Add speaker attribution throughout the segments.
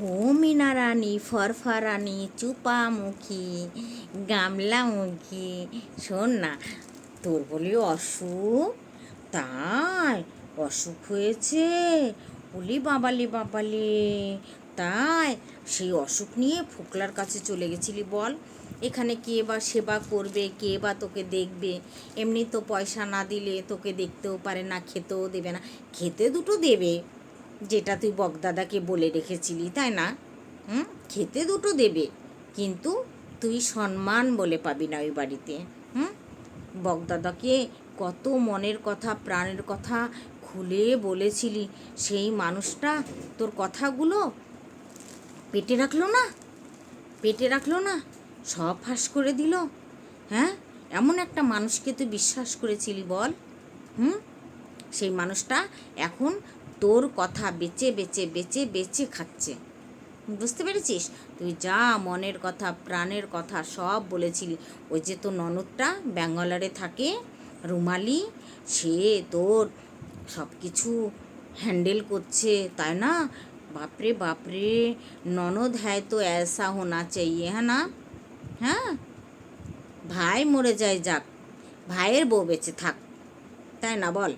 Speaker 1: ও মিনা রানী ফরফরানি চুপামুখী, গামলামুখী। শোন না, তোর বলি অসুখ? তাই, অসুখ হয়েছে? বলি বাবালি বাবালি। তাই, সেই অসুখ নিয়ে ফোকলার কাছে চলে গেছিলি বল। এখানে কে বা সেবা করবে, কে বা তোকে দেখবে? এমনি তো পয়সা না দিলে তোকে দেখতেও পারে না, খেতেও দেবে না। খেতে দুটো দেবে। যেটা তুই বকদাদাকে বলে রেখেছিলি, তাই না? হুম? খেতে দুটো দেবে, কিন্তু তুই সম্মান বলে পাবি না ওই বাড়িতে, হুম? বকদাদাকে কত মনের কথা, প্রাণের কথা খুলে বলেছিলি, সেই মানুষটা তোর কথাগুলো পেটে রাখল না? পেটে রাখল না? সব ফাঁস করে দিল। হ্যাঁ? এমন একটা মানুষকে তুই বিশ্বাস করেছিলি বল, হুম? সেই মানুষটা এখন তোর কথা বেচে বেচে বেচে বেচে খাচ্ছে বুঝতে পেরেছিস তুই যা মনের কথা প্রাণের কথা সব বলেছিলি ওই যে তোর ননদটা ব্যাঙ্গালোরে থাকে রুমালি সে তোর সব কিছু হ্যান্ডেল করছে তাই না বাপরে বাপরে ননদ হ্যায় তো ऐसा होना चाहिए है না হ্যাঁ ভাই মরে যায় যাক ভাইয়ের বউ বেঁচে থাক তাই না বল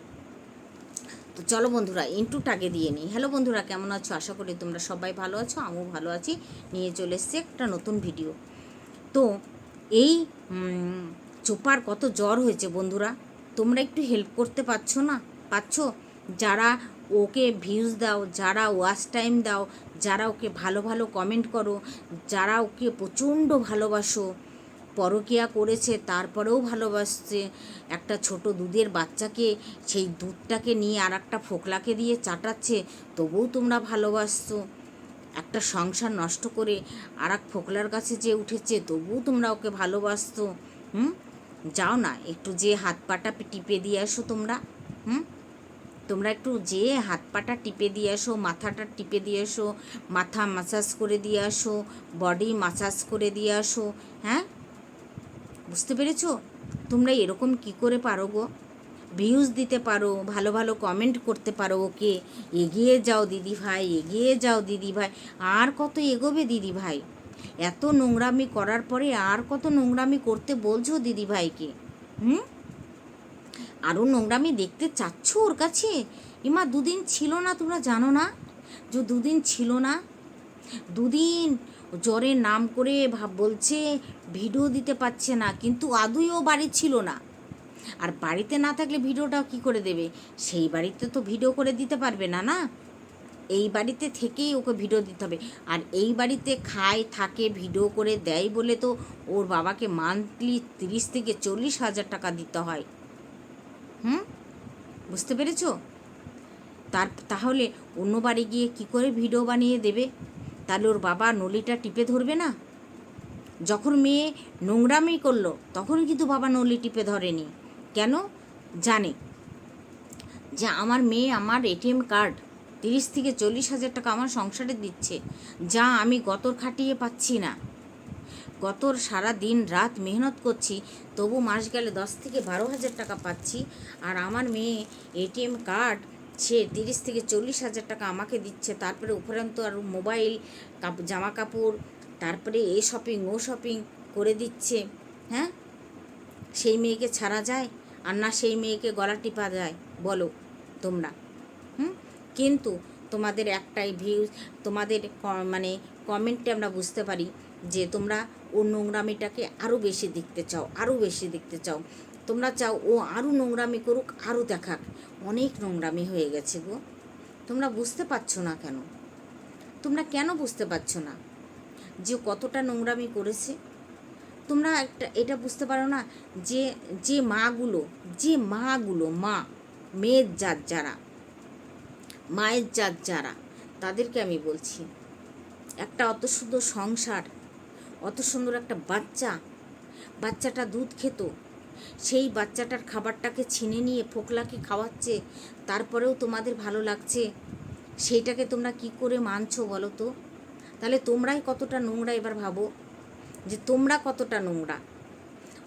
Speaker 1: তো চলো বন্ধুরা ইন্টুটাকে দিয়ে নিই। হ্যালো বন্ধুরা, কেমন আছো? আশা করি তোমরা সবাই ভালো আছো, আমিও ভালো আছি। নিয়ে চলে এসছি একটা নতুন ভিডিও তো এই চোপার কত জ্বর হয়েছে বন্ধুরা? তোমরা একটু হেল্প করতে পারছ না? পাচ্ছো যারা ওকে ভিউজ দাও, যারা ওয়াচ টাইম দাও, যারা ওকে ভালো ভালো কমেন্ট করো, যারা ওকে প্রচণ্ড ভালোবাসো পরকিয়া করেছে, তারপরেও ভালোবাসছে। একটা ছোট দুধের বাচ্চাকে, সেই দুধটাকে নিয়ে আর একটা ফোকলাকে দিয়ে চাটাচ্ছে, তবুও তোমরা ভালোবাসছো। একটা সংসার নষ্ট করে আর এক ফোকলার কাছে যে উঠেছে, তবুও তোমরা ওকে ভালোবাসতো হুম? যাও না, একটু যে হাত পাটা টিপে দিয়ে আসো তোমরা। হুম? তোমরা একটু যে হাত পাটা টিপে দিয়ে আসো, মাথাটা টিপে দিয়ে আসো, মাথা মাসাজ করে দিয়ে আসো বডি মাসাজ করে দিয়ে আসো হ্যাঁ? বুঝতে পেরেছ? তোমরা এরকম কি করে পারো গো? ভিউজ দিতে পারো, ভালো ভালো কমেন্ট করতে পারো ওকে। এগিয়ে যাও দিদি ভাই, এগিয়ে যাও দিদি ভাই। আর কত এগোবে দিদি ভাই? এত নোংরামি করার পরে আর কত নোংরামি করতে বলছো দিদি ভাইকে? হুম? আরও নোংরামি দেখতে চাচ্ছ ওর কাছে? ইমা, দুদিন ছিল না তোমরা জানো না? যে দুদিন ছিল না? দুদিন জ্বরের নাম করে ভাব বলছে, ভিডিও দিতে পারছে না, কিন্তু আদুই ও বাড়ি ছিল না। আর বাড়িতে না থাকলে ভিডিওটা কি করে দেবে? সেই বাড়িতে তো ভিডিও করে দিতে পারবে না না? এই বাড়িতে থেকেই ওকে ভিডিও দিতে হবে। আর এই বাড়িতে খায়, থাকে, ভিডিও করে দেয় বলে তো ওর বাবাকে মান্থলি তিরিশ থেকে চল্লিশ হাজার টাকা দিতে হয়। হুম? বুঝতে পেরেছ? তার তাহলে অন্য বাড়ি গিয়ে কি করে ভিডিও বানিয়ে দেবে? তাহলে ওর বাবা নলিটা টিপে ধরবে না? যখন মেয়ে নোংরামি করল তখন কিন্তু বাবা নলি টিপে ধরেনি। কেন? জানে যে আমার মেয়ে আমার এটিএম কার্ড, তিরিশ থেকে চল্লিশ হাজার টাকা আমার সংসারে দিচ্ছে, যা আমি গতর খাটিয়ে পাচ্ছি না। গতর সারা দিন রাত মেহনত করছি, তবু মাস গেলে দশ থেকে বারো হাজার টাকা পাচ্ছি, আর আমার মেয়ে এটিএম কার্ড সে তিরিশ থেকে চল্লিশ হাজার টাকা আমাকে দিচ্ছে, তারপরে উপরন্ত আর মোবাইল জামা কাপড় তারপরে এ শপিং ও শপিং করে দিচ্ছে হ্যাঁ? সেই মেয়েকে ছাড়া যায় আর না সেই মেয়েকে গলা টিপা যায়, বলো তোমরা, হুম? কিন্তু তোমাদের একটাই ভিউজ তোমাদের মানে কমেন্টে আমরা বুঝতে পারি যে তোমরা ও নোংরামিটাকে আরও বেশি দেখতে চাও আরও বেশি দেখতে চাও। তোমরা চাও ও আরও নোংরামি করুক আরও দেখাক। অনেক নোংরামি হয়ে গেছে গো। তোমরা বুঝতে পারছ না কেন? তোমরা কেন বুঝতে পারছ না যে কতটা নোংরামি করেছে? তোমরা একটা, এটা বুঝতে পারো না যে যে মাগুলো যে মাগুলো, মা, মেয়ের জাত যারা, মায়ের জাত যারা, তাদেরকে আমি বলছি, একটা অত সুন্দর সংসার, অত সুন্দর একটা বাচ্চা, বাচ্চাটা দুধ খেত সেই বাচ্চাটার খাবারটাকে ছিনে নিয়ে ফোকলাকে খাওয়াচ্ছে, তারপরেও তোমাদের ভালো লাগছে। সেইটাকে তোমরা কি করে মানছো বলো তো? তাহলে তোমরাই কতটা নোংরা এবার ভাবো যে তোমরা কতটা নোংরা।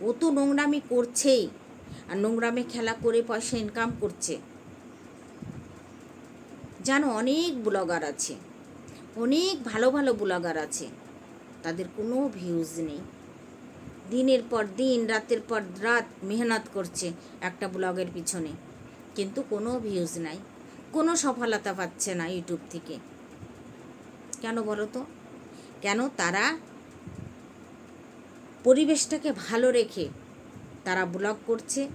Speaker 1: ও তো নোংরামি করছেই, আর নোংরামে খেলা করে পয়সা ইনকাম করছে। জানো, অনেক ব্লগার আছে, অনেক ভালো ভালো ব্লগার আছে, তাদের কোনো ভিউজ নেই। দিনের পর দিন, রাতের পর রাত মেহনত করছে একটা ব্লগের পিছনে। কিন্তু কোনো ভিউজ নাই, কোনো সফলতা পাচ্ছে না ইউটিউব থেকে। কেন বলো তো? কেন তারা পরিবেশটাকে ভালো রেখে তারা ব্লগ করছে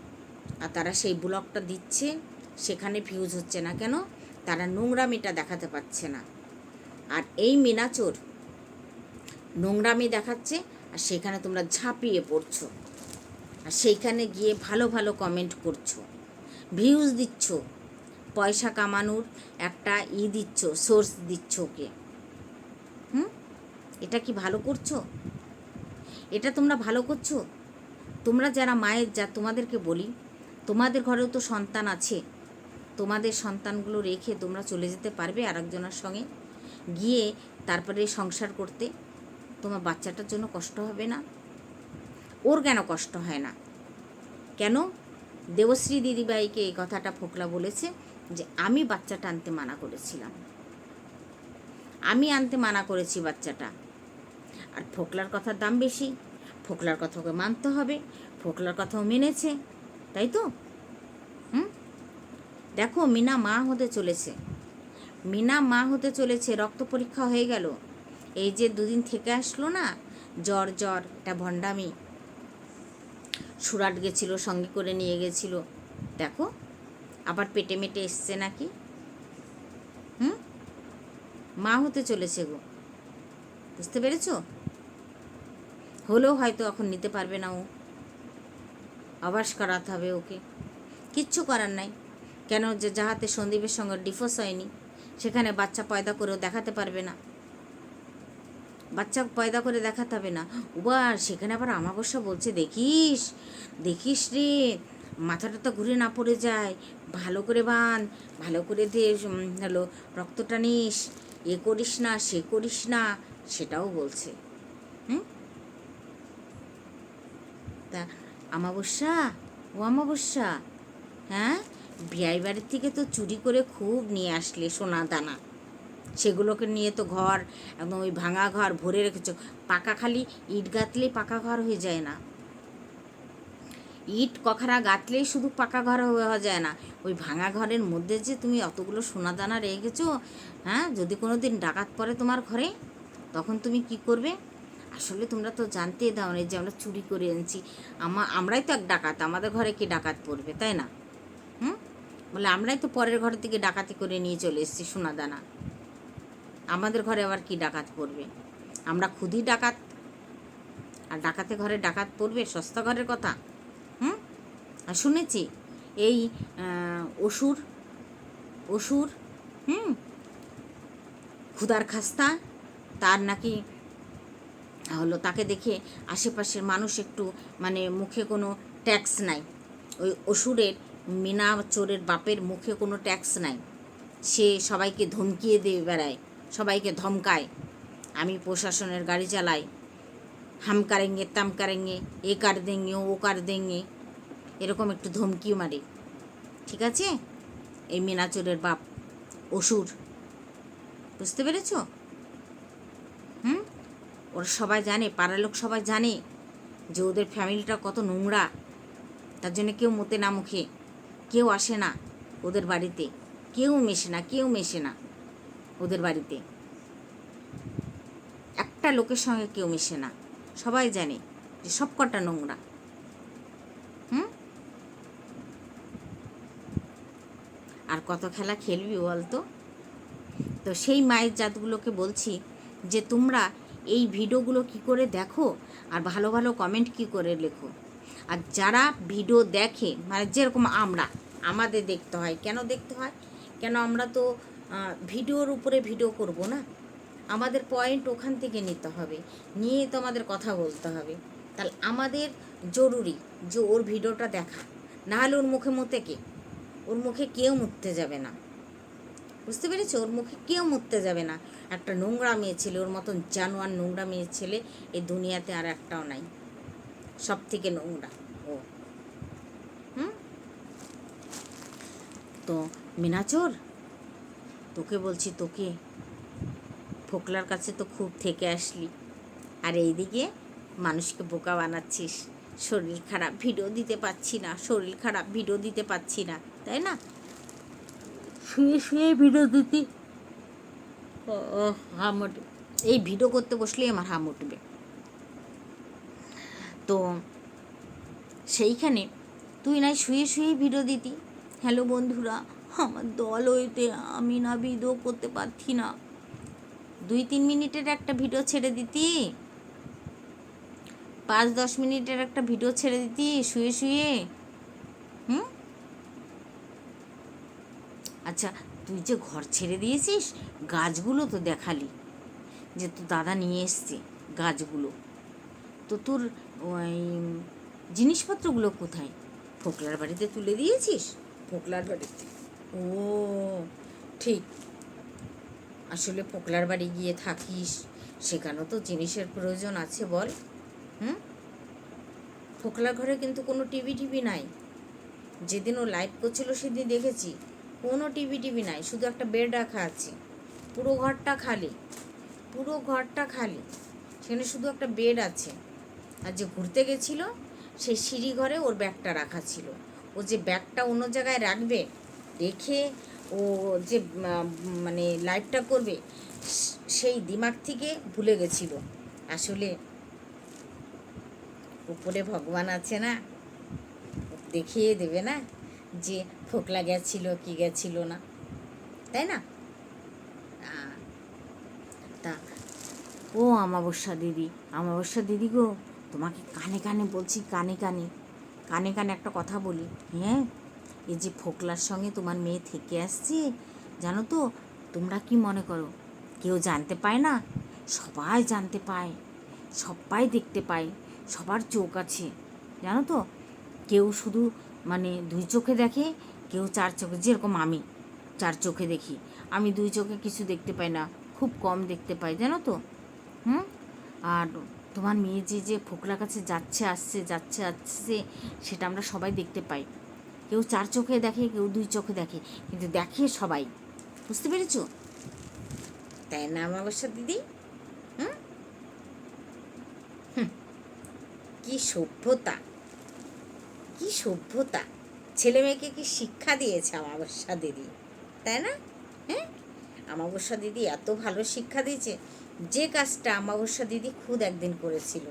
Speaker 1: আর তারা সেই ব্লগটা দিচ্ছে, সেখানে ভিউজ হচ্ছে না কেন? তারা নোংরামিটা দেখাতে পারছে না। আর এই মিনাচোর নোংরামি দেখাচ্ছে আর সেখানে তোমরা ঝাঁপিয়ে পড়ছো। আর সেইখানে গিয়ে ভালো ভালো কমেন্ট করছ। ভিউজ দিচ্ছ। পয়সা কামানোর একটা ই দিচ্ছ সোর্স দিচ্ছ ওকে। হুম? এটা কি ভালো করছ? এটা তোমরা ভালো করছ? তোমরা যারা মায়ের যা তোমাদেরকে বলি, তোমাদের ঘরেও তো সন্তান আছে। তোমাদের সন্তানগুলো রেখে তোমরা চলে যেতে পারবে আরেকজনের সঙ্গে। গিয়ে তারপরে সংসার করতে তোমার বাচ্চাটার জন্য কষ্ট হবে না। ওর কেন কষ্ট হয় না? কেন? দেবশ্রী দিদিবাইকে এই কথাটা ফোকলা বলেছে যে, আমি বাচ্চাটা আনতে মানা করেছিলাম। আমি আনতে মানা করেছি বাচ্চাটা। আর ফোকলার কথার দাম বেশি। ফোকলার কথা ওকে মানতে হবে। ফোকলার কথাও মেনেছে। তাই তো? হুম? দেখো, মিনা মা হতে চলেছে। মিনা মা হতে চলেছে, রক্ত পরীক্ষা হয়ে গেল। এই যে দুদিন থেকে আসলো না, জ্বর জ্বর, এটা ভণ্ডামি। সুরাট গেছিল, সঙ্গে করে নিয়ে গেছিল। দেখো, আবার পেটে মেটে এসছে নাকি? হুম? মা হতে চলেছে গো। বুঝতে পেরেছ? হলেও হয়তো এখন নিতে পারবে না ও। আবাস করাতে হবে ওকে। কিচ্ছু করার নাই। কেন যে যাহাতে সন্দীপের সঙ্গে ডিফোর্স হয়নি, সেখানে বাচ্চা পয়দা করেও দেখাতে পারবে না। বাচ্চা পয়দা করে দেখাতে হবে না। উবার, সেখানে আবার আমাবস্যা বলছে, দেখিস দেখিস রে, মাথাটা তো ঘুরে না পড়ে যায়। ভালো করে বাঁধ, ভালো করে দে হলো, রক্তটা নিস, এ করিস না, সে করিস না, সেটাও বলছে। হুম? তা আমাবস্যা ও আমাবস্যা হ্যাঁ? বিয়াই বাড়ির থেকে তো চুরি করে খুব নিয়ে আসলে সোনা দানা। সেগুলোকে নিয়ে তো ঘর, একদম ওই ভাঙা ঘর, ভরে রেখেছো। পাকা খালি ইট গাঁথলেই পাকা ঘর হয়ে যায় না। ইট কখরা গাঁথলেই শুধু পাকা ঘর হওয়া যায় না। ওই ভাঙা ঘরের মধ্যে যে তুমি অতগুলো সোনা দানা রেখেছো হ্যাঁ যদি কোনো দিন ডাকাত পড়ে তোমার ঘরে, তখন তুমি কি করবে? আসলে তোমরা তো জানতেই দাও না যে আমরা চুরি করে এনেছি। আমা আমরাই তো এক ডাকাত, আমাদের ঘরে কি ডাকাত পড়বে, তাই না? হুম? বলে আমরাই তো পরের ঘর থেকে ডাকাতি করে নিয়ে চলে এসেছি সোনা দানা আমাদের ঘরে আবার কি ডাকাত পড়বে? আমরা খুদই ডাকাত। আর ডাকাতে ঘরে ডাকাত পড়বে? সস্তা ঘরের কথা। হুম? আর শুনেছি, এই অসুর অসুর, হুম? ক্ষুদার খাস্তা, তার নাকি, হলো তাকে দেখে আশেপাশের মানুষ একটু মানে মুখে কোনো ট্যাক্স নাই। ওই অসুরের মিনা চোরের বাপের মুখে কোনো ট্যাক্স নাই। সে সবাইকে ধমকিয়ে দিয়ে বেড়ায়। সবাইকে ধমকায়। আমি প্রশাসনের গাড়ি চালাই। হাম কারেঙ্গে এ কার দেঙ্গে, ও কার দেঙ্গে, এরকম একটু ধমকিও মারে। ঠিক আছে? এই মিনাচোরের বাপ, অসুর। বুঝতে পেরেছ? হুম? ওরা সবাই জানে, পাড়ার লোক সবাই জানে যে ওদের ফ্যামিলিটা কত নোংরা। তার জন্য কেউ মতে না মুখে, কেউ আসে না ওদের বাড়িতে, কেউ মেশে না, কেউ মেশে না। ওদের বাড়িতে। একটা লোকের সঙ্গে কেউ মিশে না। সবাই জানে যে সব কটা নোংরা। হুম? আর কত খেলা খেলবি বলতো? তো সেই মায়ের জাতগুলোকে বলছি যে তোমরা এই ভিডিওগুলো কি করে দেখো আর ভালো ভালো কমেন্ট কি করে লেখো। আর যারা ভিডিও দেখে মানে যেরকম আমরা, আমাদের দেখতে হয়। কেন দেখতে হয়? কেন আমরা তো ভিডিওর উপরে ভিডিও করব না? আমাদের পয়েন্ট ওখান থেকে নিতে হবে। নিয়ে তো আমাদের কথা বলতে হবে। তাহলে আমাদের জরুরি যে ওর ভিডিওটা দেখা। নাহলে ওর মুখে মতে কে? ওর মুখে কেউ মুততে যাবে না। বুঝতে পেরেছ? ওর মুখে কেউ মুততে যাবে না। একটা নোংরা মেয়ে ছেলে, ওর মতন জানোয়ার নোংরা মেয়ে ছেলে এই দুনিয়াতে আর একটাও নাই। সব থেকে নোংরা ও। হুম? তো, মিনাচোর? তোকে বলছি তোকে। ফোকলার কাছে তো খুব থেকে আসলি। আর এইদিকে মানুষকে বোকা বানাচ্ছিস। শরীর খারাপ ভিডিও দিতে পারছি না। শরীর খারাপ ভিডিও দিতে পারছি না তাই না? শুয়ে শুয়ে ভিডিও দিতি। হাম উঠবে। এই ভিডিও করতে বসলেই আমার হাম উঠবে। তো সেইখানে তুই নাই শুয়ে শুয়ে ভিডিও দিতি। হ্যালো বন্ধুরা আমার দল হইতে আমি না ভিডিও করতে পারছি না। দুই তিন মিনিটের একটা ভিডিও ছেড়ে দিতি। পাঁচ দশ মিনিটের একটা ভিডিও ছেড়ে দিতি, শুয়ে শুয়ে। হুম? আচ্ছা তুই যে ঘর ছেড়ে দিয়েছিস, গাছগুলো তো দেখালি। যে তোর দাদা নিয়ে এসছে গাছগুলো। তো তোর ওই জিনিসপত্রগুলো কোথায়? ফোকলার বাড়িতে তুলে দিয়েছিস? ফোকলার বাড়িতে। ও, ঠিক। আসলে পোকলার বাড়ি গিয়ে থাকিস, সেখানেও তো জিনিসের প্রয়োজন আছে বল, হুম? ফোকলার ঘরে কিন্তু কোনো টিভি টিভি নাই। যেদিন ও লাইভ করছিল সেদিন দেখেছি, কোনো টিভি টিভি নাই, শুধু একটা বেড রাখা আছে। পুরো ঘরটা খালি, পুরো ঘরটা খালি। সেখানে শুধু একটা বেড আছে। আর যে ঘুরতে গেছিল সেই সিঁড়ি ঘরে ওর ব্যাগটা রাখা ছিল। ও যে ব্যাগটা অন্য জায়গায় রাখবে রেখে ও যে মানে লাইভটা করবে সেই দিমাগ থেকে ভুলে গেছিল। আসলে উপরে ভগবান আছে না, দেখিয়ে দেবে না যে ফোকলা গেছিল কি গেছিল না, তাই না? তা, ও আমাবস্যা দিদি আমাবস্যা দিদি গো, তোমাকে কানে কানে বলছি, কানে কানে কানে কানে একটা কথা বলি হ্যাঁ? এই যে ফোকলার সঙ্গে তোমার মেয়ে থেকে আসছে, জানো তো? তোমরা কি মনে করো? কেউ জানতে পায় না? সবাই জানতে পায়, সবাই দেখতে পায়, সবার চোখ আছে, জানো তো? কেউ শুধু মানে দুই চোখে দেখে, কেউ চার চোখে, যেরকম আমি চার চোখে দেখি। আমি দুই চোখে কিছু দেখতে পাই না, খুব কম দেখতে পাই, জানো তো? হুম? আর তোমার মেয়ে যে যে ফোকলার কাছে যাচ্ছে, আসছে যাচ্ছে, আসছে, সেটা আমরা সবাই দেখতে পাই। কেউ চার চোখে দেখে, কেউ দুই চোখে দেখে, কিন্তু দেখে সবাই। বুঝতে পেরেছ? তাই না অমাবস্যা দিদি? হুম? কি সভ্যতা। কি সভ্যতা। ছেলে মেয়েকে কি শিক্ষা দিয়েছে অমাবস্যা দিদি? তাই না? হ্যাঁ? অমাবস্যা দিদি এত ভালো শিক্ষা দিয়েছে। যে কাজটা অমাবস্যা দিদি খুদ একদিন করেছিল,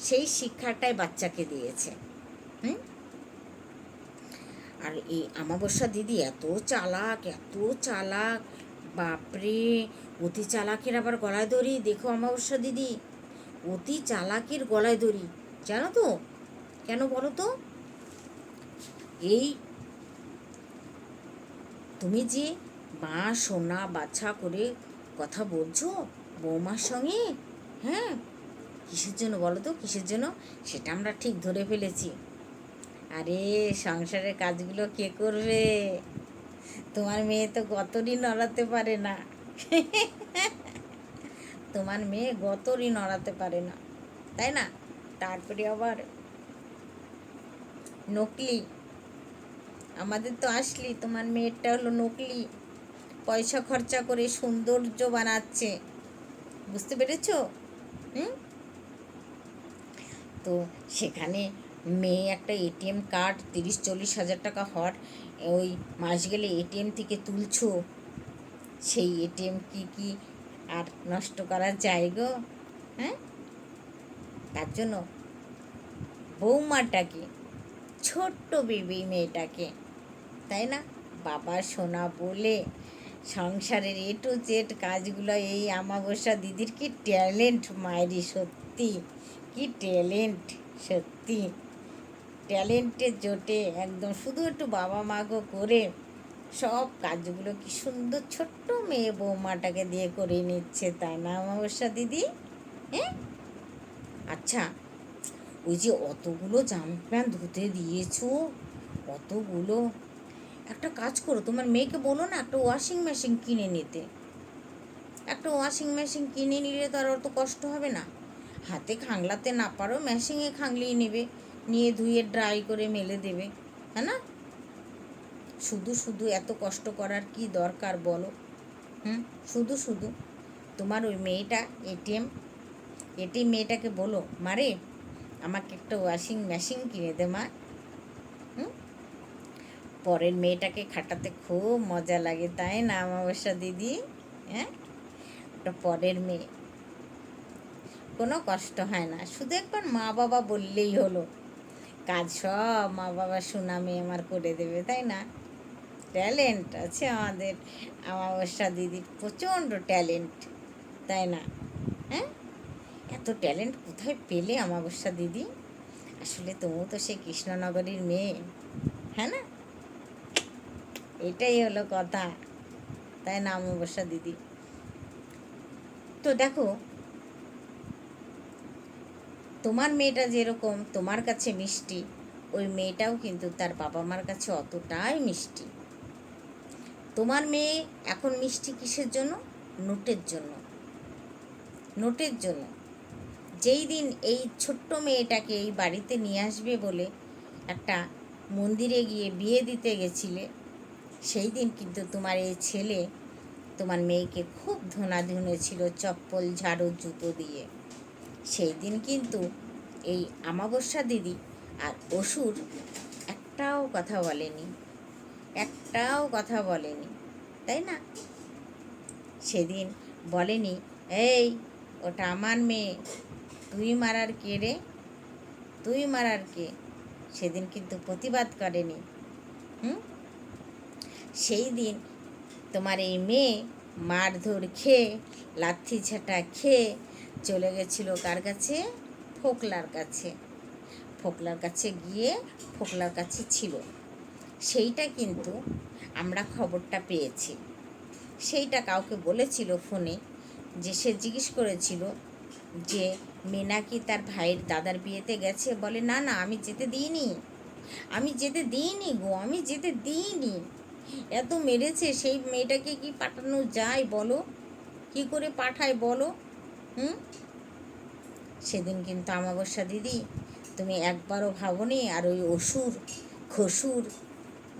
Speaker 1: সেই শিক্ষাটাই বাচ্চাকে দিয়েছে। হুম? আর এই অমাবস্যা দিদি এত চালাক এত চালাক। বাপরে, অতি চালাকের আবার গলায় দড়ি। দেখো অমাবস্যা দিদি, অতি চালাকের গলায় দড়ি। জানো তো? কেন বলো তো? এই তুমি যে মা, সোনা, বাছা করে কথা বলছো বৌমার সঙ্গে? হ্যাঁ? কিসের জন্য বলো তো? কিসের জন্য? সেটা আমরা ঠিক ধরে ফেলেছি। আরে, সংসারের কাজগুলো কে করবে? তোমার মেয়ে তো গতরই নড়াতে পারে না। তোমার মেয়ে গতরই নড়াতে পারে না, তাই না? তারপরে আবার নকলি। আমাদের তো আসলি, তোমার মেয়েরটা হলো নকলি। পয়সা খরচা করে সৌন্দর্য বানাচ্ছে। বুঝতে পেরেছ? হুম? তো সেখানে মেয়ে একটা এটিএম কার্ড তিরিশ, চল্লিশ হাজার টাকা হওয়ার ওই মাস গেলে এটিএম থেকে তুলছো। সেই এটিএম কি কি আর নষ্ট করা যায় গো? হ্যাঁ? তার জন্য বৌমাটাকে, ছোট্ট বেবি মেয়েটাকে, তাই না? বাবা সোনা বলে সংসারের এ টু জেড কাজগুলো এই আমাবস্যা দিদির কি ট্যালেন্ট মায়েরই সত্যি? কি ট্যালেন্ট সত্যি? ট্যালেন্টের জোটে, একদম শুধু একটু বাবা মাগো করে সব কাজগুলো কি সুন্দর ছোট্ট মেয়ে বৌমাটাকে দিয়ে করে নিচ্ছে, তাই না আমাবস্যা দিদি? হ্যাঁ আচ্ছা ওই যে অতগুলো জামা প্যান্ট ধুতে দিয়েছ, অতগুলো। একটা কাজ করো, তোমার মেয়েকে বলো না, একটা ওয়াশিং মেশিন কিনে নিতে। একটা ওয়াশিং মেশিন কিনে নিলে তো আর অত কষ্ট হবে না। হাতে খাংলাতে না পারো মেশিনে খাংলিয়ে নেবে। নিয়ে ধুয়ে ড্রাই করে মেলে দেবে হ্যাঁ না? শুধু শুধু এত কষ্ট করার কি দরকার বলো? হুম? শুধু শুধু। তোমার ওই মেয়েটা এটিএম এটিএম মেয়েটাকে বলো মারে আমাকে একটা ওয়াশিং মেশিন কিনে দে মা। হুম? পরের মেয়েটাকে খাটাতে খুব মজা লাগে, তাই না অমাবস্যা দিদি? হ্যাঁ? ওটা পরের মেয়ে। কোনো কষ্ট হয় না। শুধু একবার মা বাবা বললেই হলো। কাজ সব মা বাবা সুনামে আমার করে দেবে, তাই না? ট্যালেন্ট আছে আমাদের। অমাবস্যা দিদির প্রচণ্ড ট্যালেন্ট, তাই না? হ্যাঁ? এত ট্যালেন্ট কোথায় পেলে অমাবস্যা দিদি? আসলে তুমিও তো সেই কৃষ্ণনগরীর মেয়ে হ্যাঁ না? এটাই হলো কথা, তাই না অমাবস্যা দিদি? তো দেখো তোমার মেয়েটা যেরকম, তোমার কাছে মিষ্টি, ওই মেয়েটাও কিন্তু তার বাবা মার কাছে অতটাই মিষ্টি। তোমার মেয়ে এখন মিষ্টি কিসের জন্য? নোটের জন্য। নোটের জন্য। যেই দিন এই ছোট্ট মেয়েটাকে এই বাড়িতে নিয়ে আসবে বলে একটা মন্দিরে গিয়ে বিয়ে দিতে গেছিলে, সেই দিন কিন্তু তোমার এই ছেলে তোমার মেয়েকে খুব ধুনাধুনে ছিল, চপ্পল, ঝাড়ু, জুতো দিয়ে। সেই দিন কিন্তু এই আমাবস্যা দিদি আর অসুর একটাও কথা বলেনি, একটাও কথা বলেনি, তাই না? সেদিন বলেনি, এই, ওটা আমার মেয়ে, তুই মারার কে রে? তুই মারার কে? সেদিন কিন্তু প্রতিবাদ করেনি। হুম? সেই দিন তোমার এই মেয়ে মারধর খেয়ে, লাথি ঝাঁটা খেয়ে চলে গেছিল কার কাছে? ফোকলার কাছে। ফোকলার কাছে গিয়ে ফোকলার কাছে ছিল। সেইটা কিন্তু আমরা খবরটা পেয়েছি। সেইটা কাউকে বলেছিল ফোনে যে সে জিজ্ঞেস করেছিল যে, মেনা কি তার ভাইয়ের দাদার বিয়েতে গেছে? বলে, না না, আমি যেতে দিইনি। আমি যেতে দিইনি গো, আমি যেতে দিইনি। এত মেরেছে, সেই মেয়েটাকে কি পাঠানো যায় বলো? কি করে পাঠায় বলো? হুম? সেদিন কিন্তু আমাবস্যা দিদি, তুমি একবারও ভাবনি আর ওই অসুর, খসুর,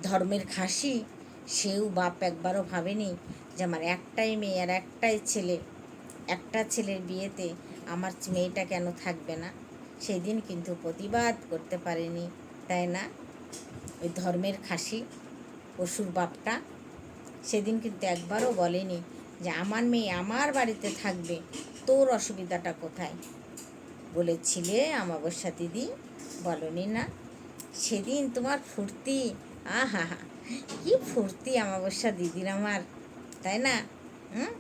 Speaker 1: ধর্মের খাসি, সেও বাপ একবারও ভাবেনি যে আমার একটাই মেয়ে আর একটাই ছেলে। একটা ছেলের বিয়েতে আমার মেয়েটা কেন থাকবে না? সেদিন কিন্তু প্রতিবাদ করতে পারেনি, তাই না? ওই ধর্মের খাসি, অসুর বাপটা। সেদিন কিন্তু একবারও বলেনি যে আমার মেয়ে আমার বাড়িতে থাকবে। তোর অসুবিধাটা কোথায়? বলেছিলে আমাবস্যা দিদি। বলনি না। সেদিন তোমার ফুর্তি, আহা হা, কি ফুর্তি আমাবস্যা দিদির আমার, তাই না? হুম?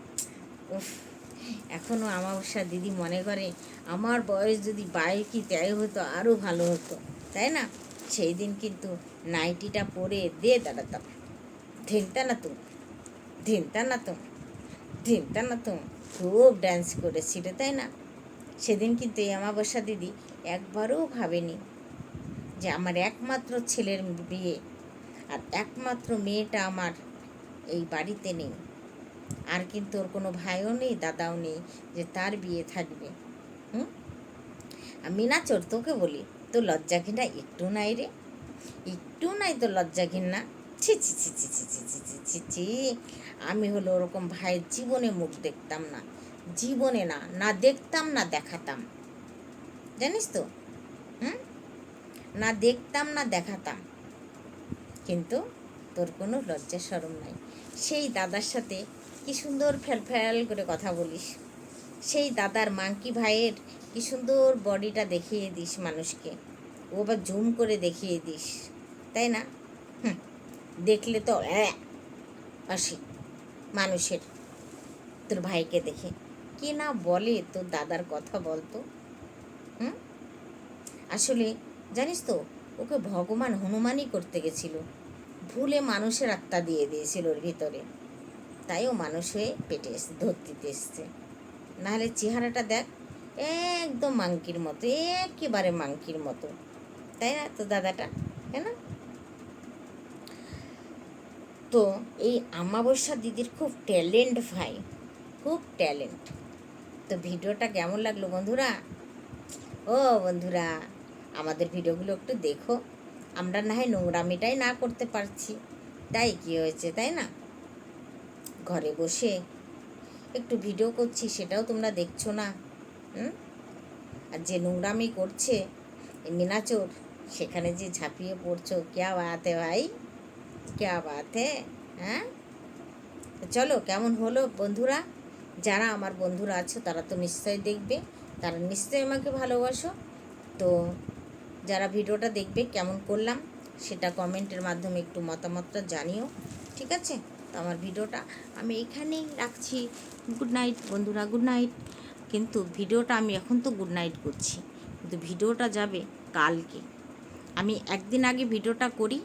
Speaker 1: এখনও আমাবস্যা দিদি মনে করে আমার বয়স যদি বাই কি তেরো হতো আরও ভালো হতো, তাই না? সেই দিন কিন্তু নাইটিটা পরে দে দাঁড়াতাম ধিনতা না তুমি ধিনতা না তুমি ধিনতা না তুমি খুব ড্যান্স করেছিল, তাই না? সেদিন কিন্তু এই আমাবস্যা দিদি একবারও ভাবেনি যে আমার একমাত্র ছেলের বিয়ে আর একমাত্র মেয়েটা আমার এই বাড়িতে নেই। আর কিন্তু ওর কোনো ভাইও নেই, দাদাও নেই যে তার বিয়ে থাকবে। হুম? আমি না চোর তোকে বলি তো লজ্জা ঘিনা একটু নাই রে। একটু নাই তো লজ্জা ঘিন্না ছি ছি ছি ছি ছি ছি ছি ছি ছি ছি। আমি হলো ওরকম ভাইয়ের জীবনে মুখ দেখতাম না। জীবনে না না দেখতাম, না দেখাতাম। জানিস তো? হুম? না দেখতাম, না দেখাতাম। কিন্তু তোর কোনো লজ্জা সরম নাই। সেই দাদার সাথে কি সুন্দর ফ্যাল করে কথা বলিস। সেই দাদার মাঙ্কি ভাইয়ের কি সুন্দর বডিটা দেখিয়ে দিস মানুষকে। ও বা জুম করে দেখিয়ে দিস। তাই না? হুম। দেখলে তো আসি মানুষের, তোর ভাইকে দেখে। কে না বলে তোর দাদার কথা বলতো? হুম? আসলে জানিস তো, ওকে ভগবান হনুমানই করতে গেছিল। ভুলে মানুষের আত্মা দিয়ে দিয়েছিল ওর ভিতরে। তাই ও মানুষ হয়ে পেটে এসে ধরতে এসছে। নাহলে চেহারাটা দেখ, একদম মাংকির মতো, একেবারে মাংকির মতো। তাই না তো দাদাটা? তাই না তো এই আমাবস্যা দিদির খুব ট্যালেন্ট ভাই, খুব ট্যালেন্ট। তো ভিডিওটা কেমন লাগল বন্ধুরা? ও বন্ধুরা, আমাদের ভিডিওগুলো একটু দেখো। আমরা না হয় নোংরামিটাই না করতে পারছি। তাই কি হয়েছে, তাই না? ঘরে বসে একটু ভিডিও করছি, সেটাও তোমরা দেখছ না। আর যে নোংরামি করছে মিনাচোর, সেখানে যে ঝাঁপিয়ে পড়ছো, ক্যা হে ভাই? ক্যা বাত হ্যাঁ চলো কেমন হলো বন্ধুরা? যারা আমার বন্ধুরা আছো, তারা তো নিশ্চয়ই দেখবে, তারা নিশ্চয়ই আমাকে ভালোবাসো। তো যারা ভিডিওটা দেখবে, কেমন করলাম, সেটা কমেন্টের মাধ্যমে একটু মতামতটা জানিও, ঠিক আছে? তো আমার ভিডিওটা আমি এখানেই রাখছি। গুড নাইট বন্ধুরা গুড নাইট কিন্তু ভিডিওটা আমি এখন তো গুড নাইট করছি। কিন্তু ভিডিওটা যাবে কালকে। আমি একদিন আগে ভিডিওটা করি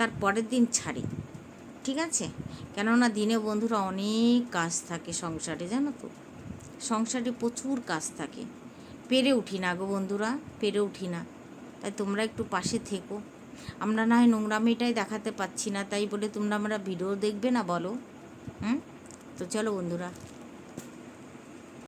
Speaker 1: তার পরের দিন ছাড়ি, ঠিক আছে? কেননা দিনে বন্ধুরা অনেক কাজ থাকে সংসারে, জানো তো? সংসারে প্রচুর কাজ থাকে। পেরে উঠি না গো বন্ধুরা, পেরে উঠি না। তাই তোমরা একটু পাশে থেকো। আমরা না হয় নোংরামিটাই দেখাতে পাচ্ছি না, তাই বলে তোমরা আমরা ভিডিও দেখবে না বলো? হুম? তো চলো বন্ধুরা